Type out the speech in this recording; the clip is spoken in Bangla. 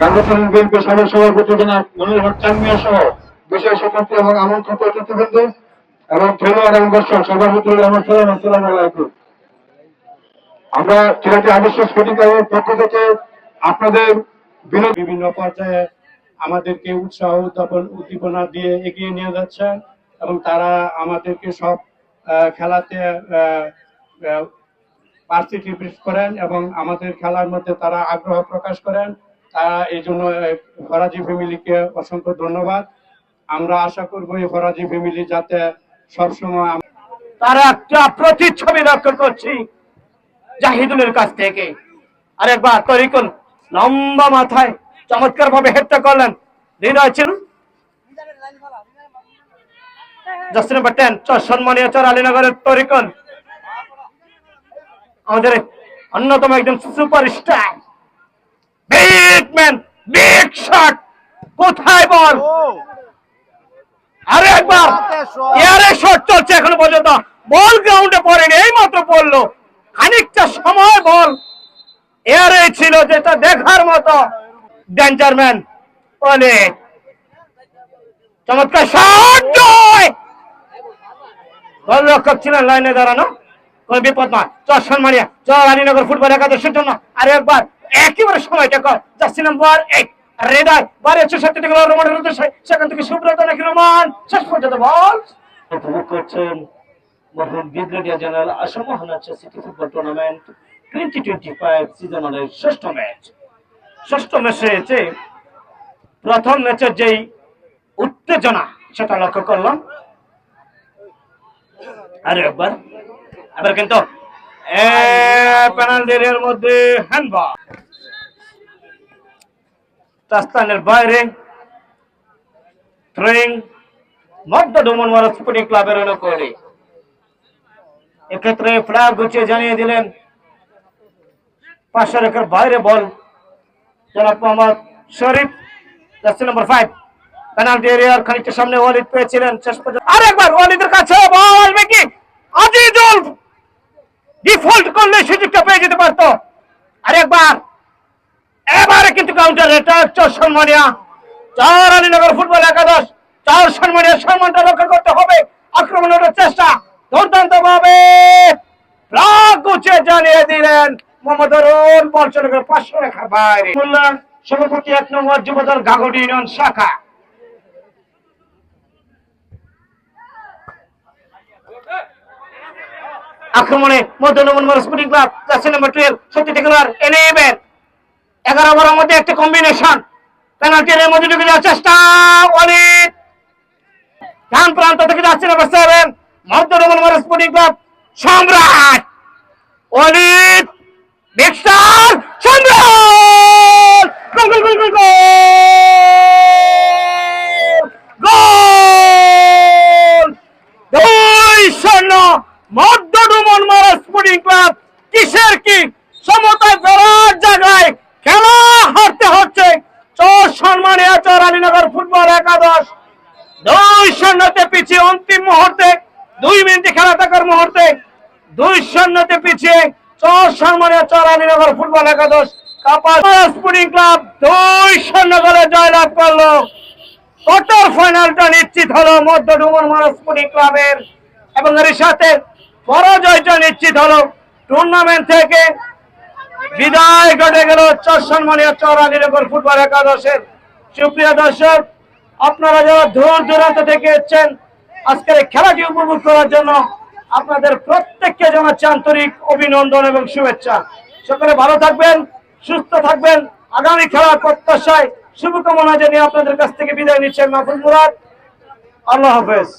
কান্দাসান বিএনপি সাবেক সভাপতি জনাব মনির হক চানমিয়া সহ বিশেষ অতিথি এবং আমন্ত্রিত অতিথিবৃন্দ এবং খেলোয়াড় এবং দর্শক সবার প্রতি আমার ছেলেটি আদর্শ স্পোর্টিং ক্লাবের পক্ষ থেকে আপনাদের বিভিন্ন পর্যায়ে আমাদেরকে উৎসাহ উদ্যাপন উদ্দীপনা দিয়ে এগিয়ে নিয়ে যাচ্ছেন এবং তারা আমাদেরকে সব খেলাতে পার্টিসিপেট করেন এবং আমাদের খেলার মধ্যে তারা আগ্রহ প্রকাশ করেন। তারা এই জন্য ফরাজি ফ্যামিলিকে অসংখ্য ধন্যবাদ। আমরা আশা করব এই ফরাজি ফ্যামিলি যাতে সবসময় তার একটা প্রতিচ্ছবি লক্ষ্য করছি জাহিদুলের কাছ থেকে। আরেকবার তরিকুল লম্বা মাথায় চমৎকার ভাবে হেডটা করলেন হৃদয় ছিল জাস্ট নাম্বার টেন সম্মানীয় চর আলীনগরের তরিকুল। আমাদের অন্যতম একজন সুপার স্টার বিগ শট কোথায় বল? আরে একবার! এয়ারে শট চলছে এখনও পর্যন্ত। বল গ্রাউন্ডে পড়েনি এই মাত্র পড়ল। খানিকটা সময় বল। এয়ারে ছিল যেটা দেখার মতো। ডেঞ্জার ম্যান বলে। চমৎকার শট গোলরক্ষক ছিলেন লাইনে দাঁড়ানো। কোন বিপদ নয়। চর সম্মানিয়া চর আলীনগর ফুটবল একাদশের জন্য। আরে একবার। একেবারে সময়টা কর জার্সি নাম্বার এক হৃদয় বারে একশো সাত থেকে রোমানের উদ্দেশ্যে সেখান থেকে সুব্রত নাকি রোমান? শেষ পর্যন্ত বল। উপভোগ করছেন brigadier general মহানাচা city football tournament twenty twenty five সিজনের ষষ্ঠ ম্যাচ ষষ্ঠ ম্যাচে যে প্রথম ম্যাচের যেই উত্তেজনা, সেটা লক্ষ্য করলাম। আরে একবার। কিন্তু পেনাল্টি এরিয়ার মধ্যে হ্যান্ডবল তাস্তানের বাইরে থ্রোয়িং মধ্য ডোমন মারা স্পোর্টিং ক্লাবের অনুকূলে। এক্ষেত্রে ফ্ল্যাগ গুছিয়ে জানিয়ে দিলেন পাঁচশো রেখার বাইরে বল। জনাব Mohammad Sharif, jersey number five penalty এরিয়ার খানিকটা সামনে ওয়ালিদ পেয়েছিলেন, শেষ পর্যন্ত আরেকবার ওয়ালিদের কাছে বল কি? আজিজুল ডিফল্ট করলে সুযোগটা পেয়ে যেতে পারতো। আরেকবার এবারে কিন্তু কাউন্টার চর সম্মানিয়া। চার আলীনগর ফুটবল একাদশ, চার সম্মানিয়া সম্মানটা রক্ষা করতে হবে। আক্রমণের চেষ্টা দুর্দান্ত ভাবে জানিয়ে দিলেন সভাপতি এক নম্বর যুবদল গাগড়ি ইউনিয়ন শাখা। আক্রমণে মধ্যনমন স্পোর্টিং ক্লাব নাম্বার টুয়েলভ সত্যি টেকুলার এনেবেন এগারো ওভারের মধ্যে একটা কম্বিনেশন পেনাল্টির মধ্যে ঢুকে যাওয়ার চেষ্টা, ওয়ালিদ। ডান প্রান্ত থেকে যাচ্ছে নাম্বার সেভেন মধ্যনমন স্পোর্টিং ক্লাব সম্রাট। ওয়ালিদ নেক্সটার সম্রাট। গোল গোল গোল গোল গোল। দুই শূন্য মারা স্পোর্টিং ক্লাব কিসের কি? সমতায় ফেরার জায়গায় খেলা হারতে হচ্ছে? চর সম্মানীয় চর আলীনগর ফুটবল একাদশ। দুই শূন্যতে পিছিয়ে অন্তিম মুহূর্তে, দুই মিনিটে খেলা থাকার মুহূর্তে, দুই শূন্যতে পিছিয়ে চর সম্মানীয় চর আলীনগর ফুটবল একাদশ। কাপাস স্পোর্টিং ক্লাব দুই শূন্য করে জয়লাভ করল। কোয়ার্টার ফাইনালটা নিশ্চিত হলো, মধ্য ডুমন মারা স্পোর্টিং ক্লাবের এবং এর সাথে পরাজয়টা নিশ্চিত হলো। টুর্নামেন্ট থেকে বিদায় ঘটে গেল চর সম্মানীয় চর আলীনগর ফুটবল একাদশের। সুপ্রিয় দর্শক, আপনারা যারা দূর দূরান্ত থেকে এসেছেন, আজকের এই খেলাটি উপভোগ করার জন্য আপনাদের প্রত্যেককে জানাচ্ছি আন্তরিক অভিনন্দন এবং শুভেচ্ছা। সকলে ভালো থাকবেন, সুস্থ থাকবেন। আগামী খেলার প্রত্যাশায় শুভকামনা জানিয়ে আপনাদের কাছ থেকে বিদায় নিচ্ছেন মাহফুজ মুরাদ। আল্লাহ হাফেজ।